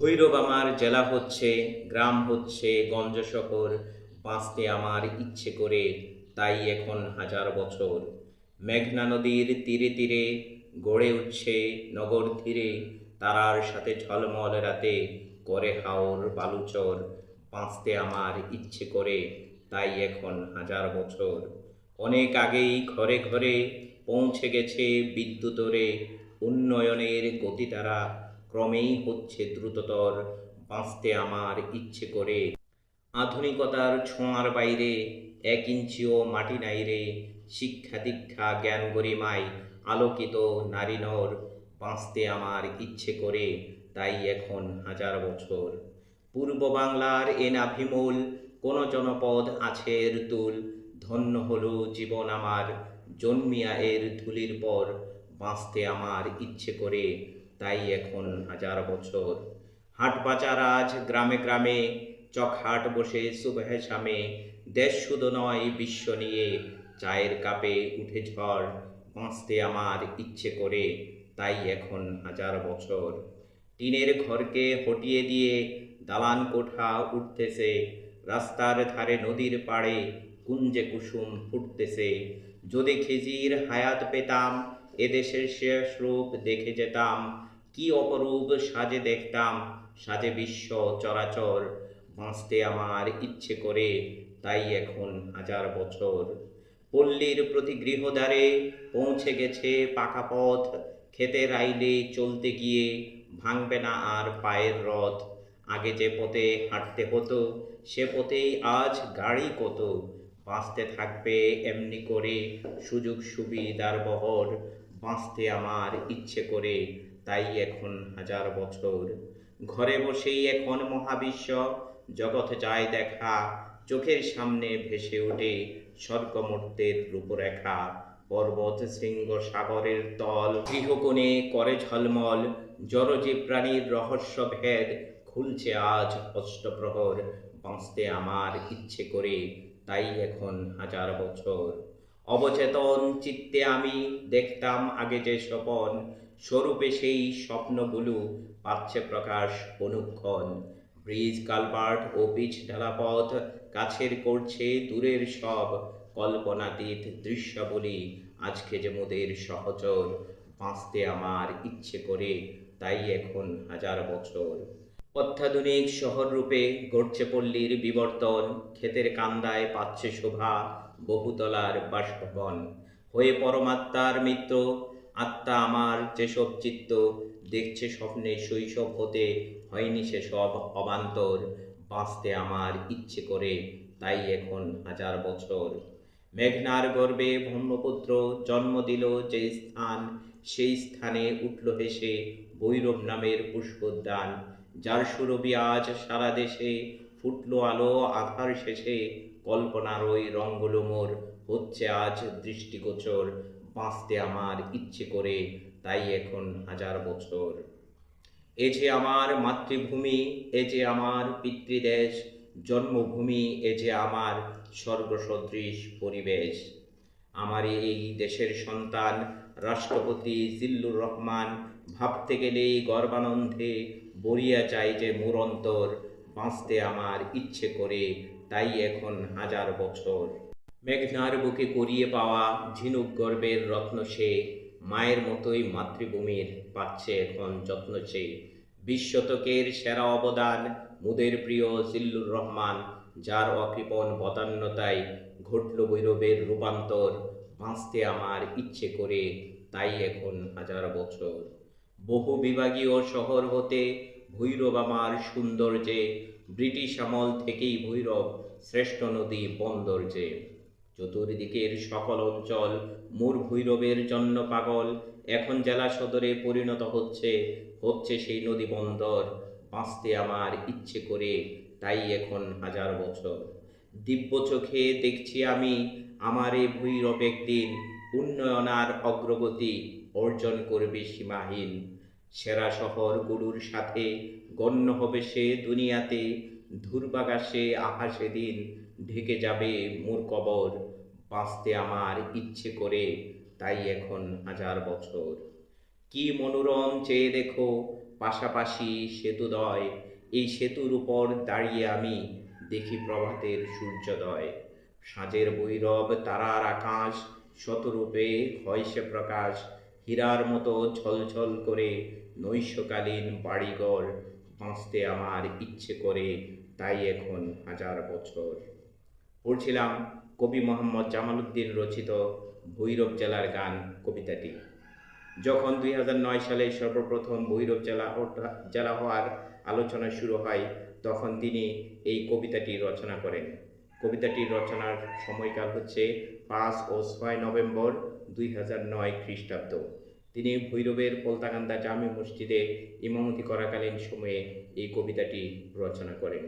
ভৈরব আমার, জেলা হচ্ছে, গ্রাম হচ্ছে, গঞ্জ শহর, বাঁচতে আমার ইচ্ছে করে, তাই এখন হাজার বছর। মেঘনা নদীর তীরে তীরে গড়ে উঠছে নগর ধীরে, তারার সাথে ঝলমল রাতে করে হাওর বালুচর। বাঁচতে আমার ইচ্ছে করে, তাই এখন হাজার বছর। অনেক আগেই ঘরে ঘরে পৌঁছে গেছে বিদ্যুতরে উন্নয়নের গতি তারা। ক্রমেই হচ্ছে দ্রুততর বাঁচতে আমার ইচ্ছে করে। আধুনিকতার ছোঁয়ার বাইরে, এক ইঞ্চিও মাটি নাই রে। শিক্ষা দীক্ষা জ্ঞান গরিমায় আলোকিত নারী নর বাঁচতে আমার ইচ্ছে করে, তাই এখন হাজার বছর। পূর্ব বাংলার এ নাভিমূল কোন জনপদ আছে এর তুল। ধন্য হলো জীবন আমার, জন্মিয়া এর ধুলির পর। বাঁচতে আমার ইচ্ছে করে তাই এখন হাজার বছর। হাট বাজার আজ গ্রামে গ্রামে চকহাট বসে সুবহে শামে। দেশ শুধু নয়, বিশ্ব নিয়ে চায়ের কাপে উঠে ঝড়, বাঁচতে আমার ইচ্ছে করে, তাই এখন হাজার বছর। টিনের ঘরকে হটিয়ে দিয়ে দালান কোঠা উঠতেছে, রাস্তার ধারে নদীর পাড়ে কুঞ্জে কুসুম ফুটতেছে। যদি খেজির হায়াত পেতাম, এদেশের শেষ রূপ দেখে যেতাম কি অপরূপ সাজে দেখতাম, সাজে বিশ্ব চরাচর, বাঁচতে আমার ইচ্ছে করে, তাই এখন হাজার বছর। পল্লীর প্রতি গৃহদ্বারে পৌঁছে গেছে পাকা পথ, খেতে রাইলে চলতে গিয়ে ভাঙবে না আর পায়ের রথ। আগে যে পথে হাঁটতে হতো, সে পথেই আজ গাড়ি কত। বাঁচতে থাকবে এমনি করে সুযোগ সুবিধার বহর, বাঁচতে আমার ইচ্ছে করে তাই এখন হাজার বছর। ঘরে বসেই এখন মহাবিশ্ব, জগৎ যায় দেখা, চোখের সামনে ভেসে ওঠে স্বর্গমূর্তের রূপরেখা, পর্বত শৃঙ্গ সাগরের তল, গৃহকোণে করে ঝলমল জরজীব প্রাণীর রহস্য ভেদ, খুলছে আজ অষ্টপ্রহর, বাঁচতে আমার ইচ্ছে করে, তাই এখন হাজার বছর। অবচেতন চিত্তে আমি দেখতাম আগে যে স্বপন, স্বরূপে সেই স্বপ্নগুলো পাচ্ছে প্রকাশ অনুক্ষণ। ব্রিজ কালভার্ট ও পিচ ঢালাপথ কাছের করছে দূরের সব কল্পনাতীত দৃশ্যাবলী আজকে যে মোদের সহচর, বাঁচতে আমার ইচ্ছে করে, তাই এখন হাজার বছর। অত্যাধুনিক শহর রূপে গড়ছে পল্লীর বিবর্তন। ক্ষেতের কান্দায় পাচ্ছে শোভা, বহুতলার বাসভবন। হয়ে পরমাত্মার মিত্র, আত্মা আমার যেসব চিত্ত, দেখছে স্বপ্নে শৈশব হতে, হয়নি সেসব অবান্তর। বাঁচতে আমার ইচ্ছে করে, তাই এখন হাজার বছর। মেঘনার গর্বে ব্রহ্মপুত্র জন্ম দিল যে স্থান, সেই স্থানে উঠল হেসে ভৈরব নামের পুষ্পোদ্যান। যার সুরভি আজ সারা দেশে ফুটলো আলো, আধার শেষে কল্পনার ওই রঙ্গলো মোর। হচ্ছে আজ দৃষ্টিগোচর, বাঁচতে আমার ইচ্ছে করে, তাই এখন হাজার বছর। এ যে আমার মাতৃভূমি, এ যে আমার পিতৃদেশ, জন্মভূমি, এ যে আমার স্বর্গসদৃশ পরিবেশ। আমার এই দেশের সন্তান, রাষ্ট্রপতি জিল্লুর রহমান, ভাবতে গেলেই গর্বানন্দে বরিয়া চাই যে মুরন্তর বাঁচতে আমার ইচ্ছে করে, তাই এখন হাজার বছর। মেঘনার বুকে করিয়ে পাওয়া ঝিনুক গর্বের রত্ন সে, মায়ের মতোই মাতৃভূমির পাচ্ছে এখন যত্ন সে। বিশ্বতকের সেরা অবদান মুদের প্রিয় জিল্লুর রহমান, যার অকৃপণ বদান্যতায় ঘটল ভৈরবের রূপান্তর। বাঁচতে আমার ইচ্ছে করে, তাই এখন হাজার বছর। বহু বিভাগীয় শহর হতে ভৈরব আমার সৌন্দর্যে, ব্রিটিশ আমল থেকেই ভৈরব শ্রেষ্ঠ নদী বন্দর যে চতুর্দিকের সকল অঞ্চল মোর ভৈরবের জন্য পাগল, এখন জেলা সদরে পরিণত হচ্ছে হচ্ছে সেই নদী বন্দর। বাঁচতে আমার ইচ্ছে করে, তাই এখন হাজার বছর। দিব্য চোখে দেখছি আমি, আমার এই ভৈরব একদিন উন্নয়নার অগ্রগতি অর্জন করবে সীমাহীন। সেরা শহর গুরুর সাথে গণ্য হবে সে দুনিয়াতে। ধূর্বাকাশে আহা সেদিন ঢেকে যাবে মোর কবর। বাঁচতে আমার ইচ্ছে করে, তাই এখন হাজার বছর। কি মনোরম চেয়ে দেখো, পাশাপাশি সেতুদয়। এই সেতুর উপর দাঁড়িয়ে আমি দেখি প্রভাতের সূর্যোদয়। সাঁজের বৈরব তারার আকাশ, শতরূপে হয় সে প্রকাশ। হীরার মতো ঝলঝল করে নৈশকালীন বাড়িঘর বাঁচতে আমার ইচ্ছে করে তাই এখন হাজার বছর। পড়ছিলাম কবি মোহাম্মদ জামালউদ্দিন রচিত ভৈরব জেলার গান কবিতাটি। যখন দুই নয় সালে সর্বপ্রথম ভৈরব জেলা জেলা হওয়ার আলোচনা শুরু হয়, তখন তিনি এই কবিতাটি রচনা করেন। কবিতাটির রচনার সময়কাল হচ্ছে পাঁচ ও ছয় নভেম্বর দুই হাজার নয় খ্রিস্টাব্দ। তিনি ভৈরবের পলতাকান্দা জামে মসজিদে ইমামতি করাকালীন সময়ে এই কবিতাটি রচনা করেন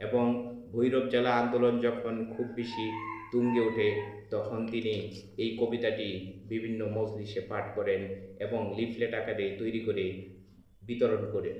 এবং ভৈরব জেলা আন্দোলন যখন খুব বেশি তুঙ্গে ওঠে, তখন তিনি এই কবিতাটি বিভিন্ন মজলিসে পাঠ করেন এবং লিফলেট আকারে তৈরি করে বিতরণ করেন।